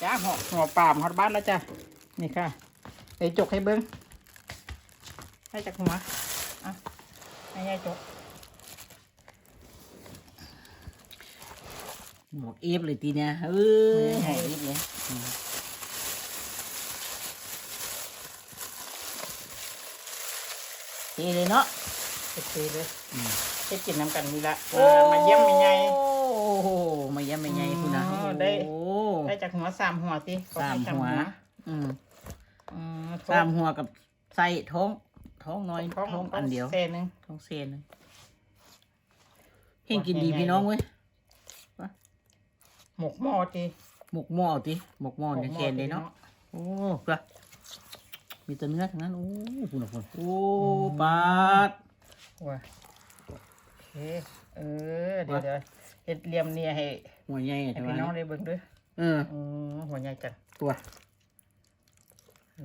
จ้าหัวหัวปามฮอดบ้านแล้วจ้ะนี่ค่ะเดี๋ยวจกให้เบิ้งให้จากหัวอะให้ยายจกหมวกเอฟเลยทีเนี้ยเออหมวกเอฟเลยอืมเทเลยเนาะโอเคเลยให้กินน้ำกันนี่ละมาเยี่ยมยังไงโอ้โหมาเยี่ยมยังไงคุณนะโอ้โหได้ ได้จากหัวสามหัวสิเขสามให้หัว อืมอืมสามหัวกับไส้ท้องท้องน้อยท้องท้องอันเดียวเศษหนึ่งท้องเซนเลยเห็นกินดีพี่น้องเว้ยหมกหม้อทีหมกหม้อติหมกหม้อเนี่ยแกนเลยเนาะโอ้กระมีแต่เนื้อทั้งนั้นโอ้คุณนะคุณโอ้ปาดว้าโอเคเออเดี๋ยวเดี๋ยวเฮ็ดเหลี่ยมเนี่ยให้หัวใหญ่ให้ใช่ไหมพี่น้องได้เบิ่งด้วย เอออืมหัวใหญ่จังตัว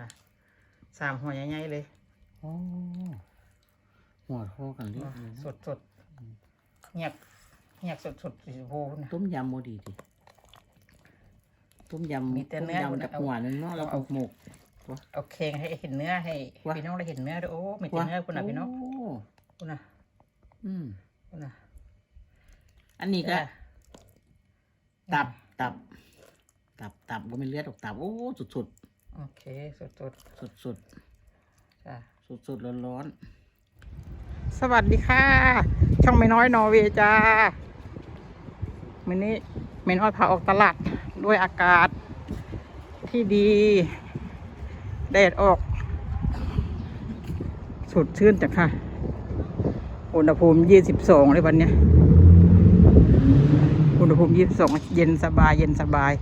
นะสามหัวใหญ่ๆเลยโอ้หัวโทอกันเรียบเลยสนะดสดเงียบเงียบสดสดสีชมพูนะต้มยำโมดีดิต้มยำมีแต่เนื้อต้มยำกับเอาหัวนึงเนาะแล้วก็หมกเอาเค็งให้เห็นเนื้อให้ว่ะพี่น้องได้เห็นเนื้อด้วยโอ้มีแต่เนื้อคุณน่ะพี่น้องโคุณน่ะอืมคุณน่ะอันนี้ก็เออตับตับ ตับตับก็ไม่เลือดออกตับ โอ้สุดสุดโอเคสดสดสุดสุดๆจ้ะสุดสุดร้อนร้อนสวัสดีค่ะ ช่องไม่น้อยนอร์เวย์จ้าวันนี้ไม่น้อยพาออกตลาดด้วยอากาศที่ดี แดดออก สดชื่นจ้ะค่ะ อุณหภูมิยี่สิบสองเลยวันเนี้ยอุณหภูมิยี่สิบสองเย็นสบายเย็นสบาย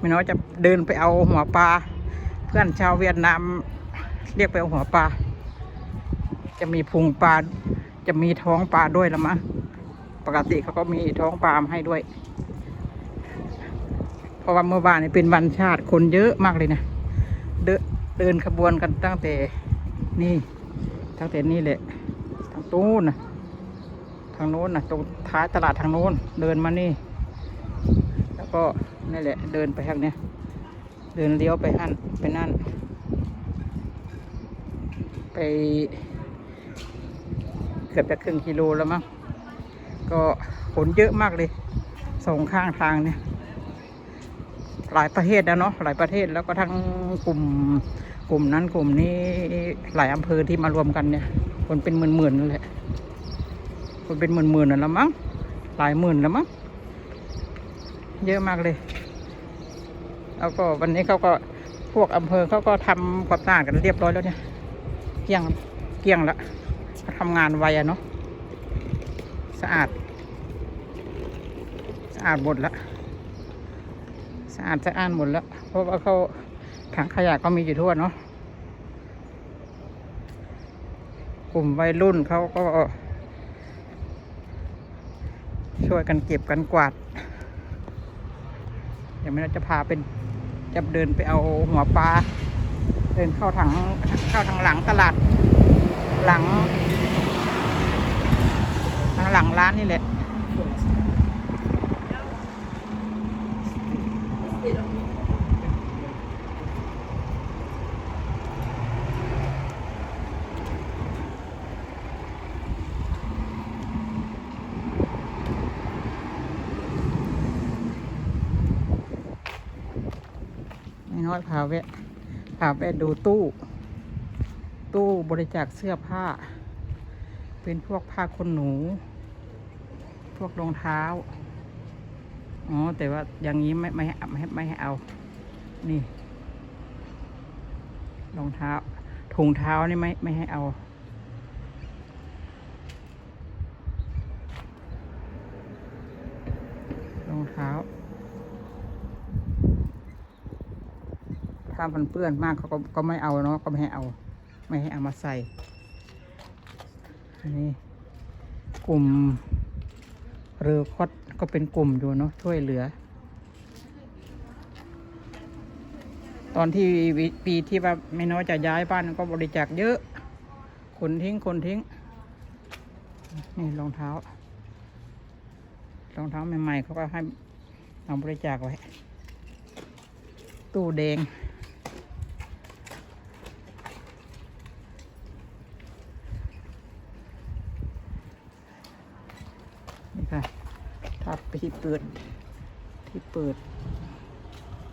ไม่น้อยจะเดินไปเอาหัวปลา เพื่อนชาวเวียดนามเรียกไปเอาหัวปลา จะมีพุงปลา จะมีท้องปลาด้วยละมั้งปกติเขาก็มีท้องปลามาให้ด้วย เพราะว่าเมื่อวานนี้เป็นวันชาติคนเยอะมากเลยนะ เดินเดินขบวนกันตั้งแต่นี่ ตั้งแต่นี่แหละ ทางตู้นนะทางโน้นนะตรงท้ายตลาดทางโน้น เดินมานี่ แล้วก็ นี่แหละ เดินไปทางเนี้ยเดินเลี้ยวไปหั่นไปนั่น ไปเกือบจะครึ่งกิโลแล้วมั้งก็ขนเยอะมากเลยสองข้างทางเนี่ย หลายประเทศนะเนาะหลายประเทศแล้วก็ทั้งกลุ่มกลุ่มนั้นกลุ่มนี้หลายอำเภอที่มารวมกันเนี่ย คนเป็นหมื่นๆนั่นแหละคนเป็นหมื่นๆนั่นละมั้งหลายหมื่นแล้วมั้งเยอะมากเลย แล้วก็วันนี้เขาก็พวกอำเภอเขาก็ทำความสะอาดกันเรียบร้อยแล้วเนี่ยเกลี้ยงเกลี้ยงละทำงานไวอะเนาะสะอาด สะอาดหมดละสะอาดสะอ้านหมดล้วเพราะว่าเขาถังขยะก็มีอยู่ทั่วเนาะกลุ่มวัยรุ่นเขาก็ ช่วยกันเก็บกันกวาดเดี๋ยวไม่เราจะพาเป็น จะเดินไปเอาหัวปลา เดินเข้าทางเข้าทางหลังตลาด หลัง ทางหลังร้านนี่แหละ น้อยพาแวะพาแวะดูตู้ ตู้บริจาคเสื้อผ้า เป็นพวกผ้าขนหนู พวกรองเท้า อ๋อ แต่ว่าอย่างนี้ไม่ไม่ไม่ให้ไม่ให้เอา นี่รองเท้าถุงเท้านี่ไม่ไม่ให้เอารองเท้า ถ้ามันเปื้อนมากเขาก็ก็ไม่เอาเนาะก็ไม่ให้เอา ไม่ให้เอามาใส่อันนี้กลุ่มเรือคดก็เป็นกลุ่มอยู่เนาะช่วยเหลือ ตอนที่ปีที่ว่าไม่น้อยจะย้ายบ้านก็บริจาคเยอะคนทิ้งคนทิ้งนี่รองเท้ารองเท้าใหม่ๆเขาก็ให้ทเอาบริจาคไว้ตู้แดง นี่ค่ะ ถ้าไปที่เปิด ที่เปิด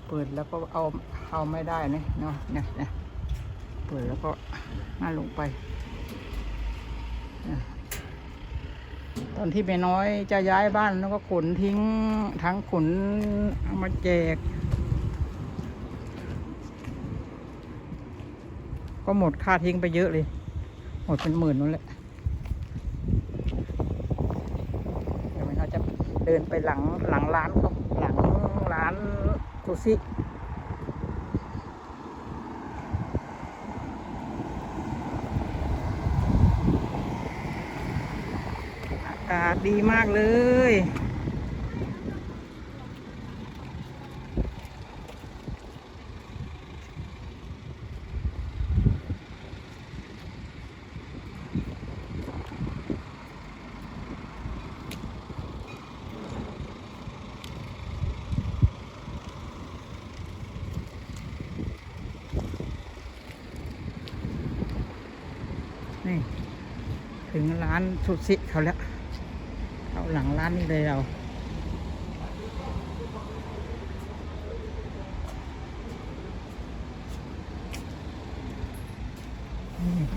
เปิดแล้วก็เอาเอาไม่ได้นะเนาะเนี่ยเนี่ยเปิดแล้วก็น่าลงไป ตอนที่แม่น้อยจะย้ายบ้านแล้วก็ขนทิ้งทั้งขนเอามาแจก ก็หมดค่าทิ้งไปเยอะเลย หมดเป็นหมื่นนั่นแหละ เดี๋ยวเราจะ เดินไปหลังหลังร้านเขาหลังร้านซูซิอากาศดีมากเลย นี่ถึงร้านสุซิเขาแล้วเข้าหลังร้านนี้เลยเรา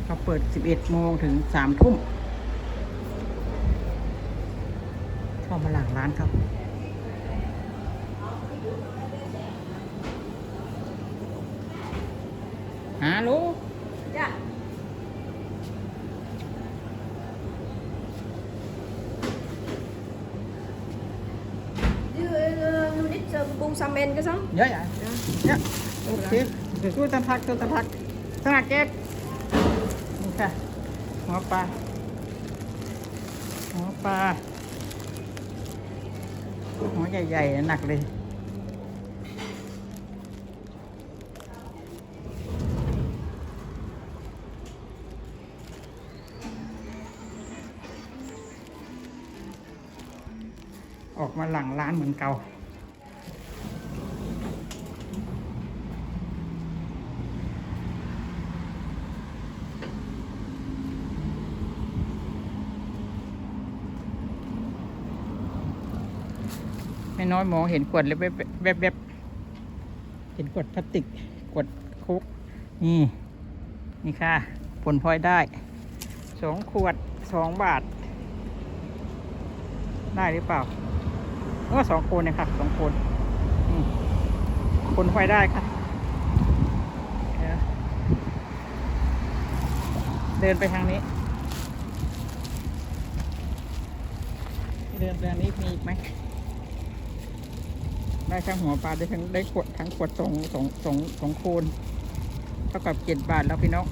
เขาเปิด 11 โมงถึง 3 ทุ่มเข้ามาหลังร้านครับฮัลโหล เยอะอะเยอะโอเคเดี๋ยวช่วยตะพักช่วยตะพักสนาเก็บนี่ค่ะหัวปลาหัวปลาหัวใหญ่ๆหนักเลยออกมาหลังร้านเหมือนเก่า น้อยมองเห็นขวดเลยแวบแวบแวบเห็นขวดพลาสติกขวดโคุกนี่นี่ค่ะ ผลพลอยได้สองขวดสองบาท ได้หรือเปล่าก็สองคนเนี่ยค่ะสองคนอืมผลพลอยได้ค่ะเดินไปทางนี้ เดินไปทางนี้มีอีกไหม ได้ทั้งหัวปลาได้ทั้งได้ขวดทั้งขวดสองสองสองสองโคนเท่ากับเจ็ดบาทแล้วพี่น้อง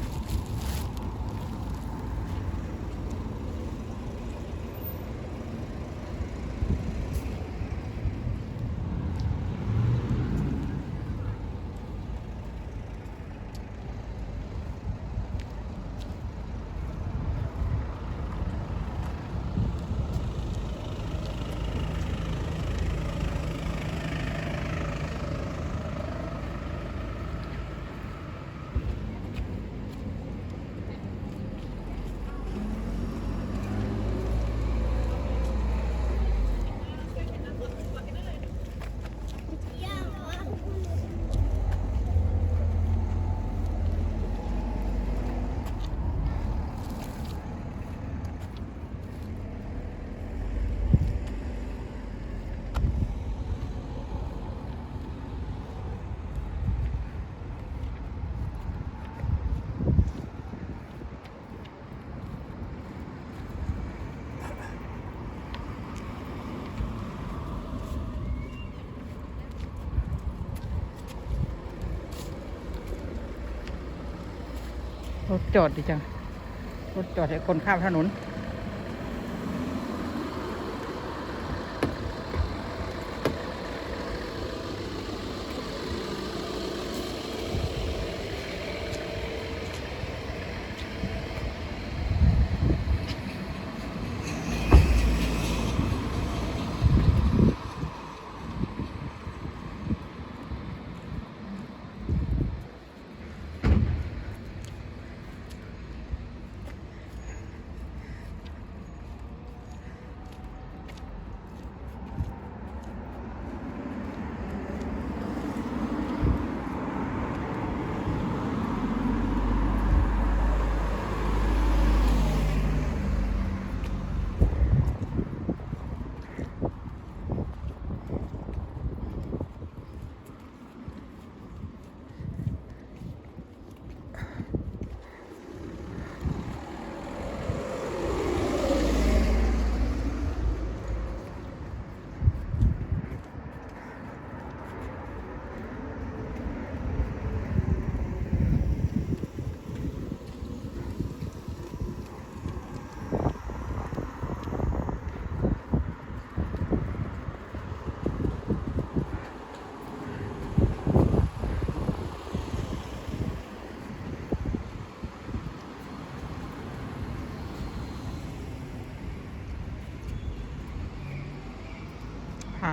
รถจอดดิจัง รถจอดให้คนข้ามถนน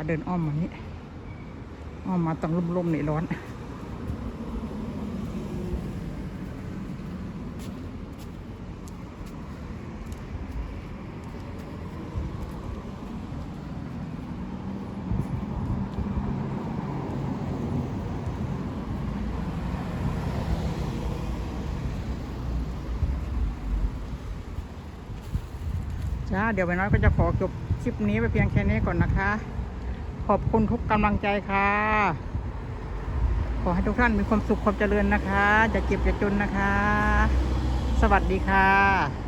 เดินอ้อมมานี้อ้อมมาตรงร่มๆนี่ร้อน จ้า เดี๋ยวไปน้อยก็จะขอจบคลิปนี้ไปเพียงแค่นี้ก่อนนะคะ ขอบคุณทุกกำลังใจค่ะ ขอให้ทุกท่านมีความสุขความเจริญนะคะจะเจ็บจะจนนะคะ สวัสดีค่ะ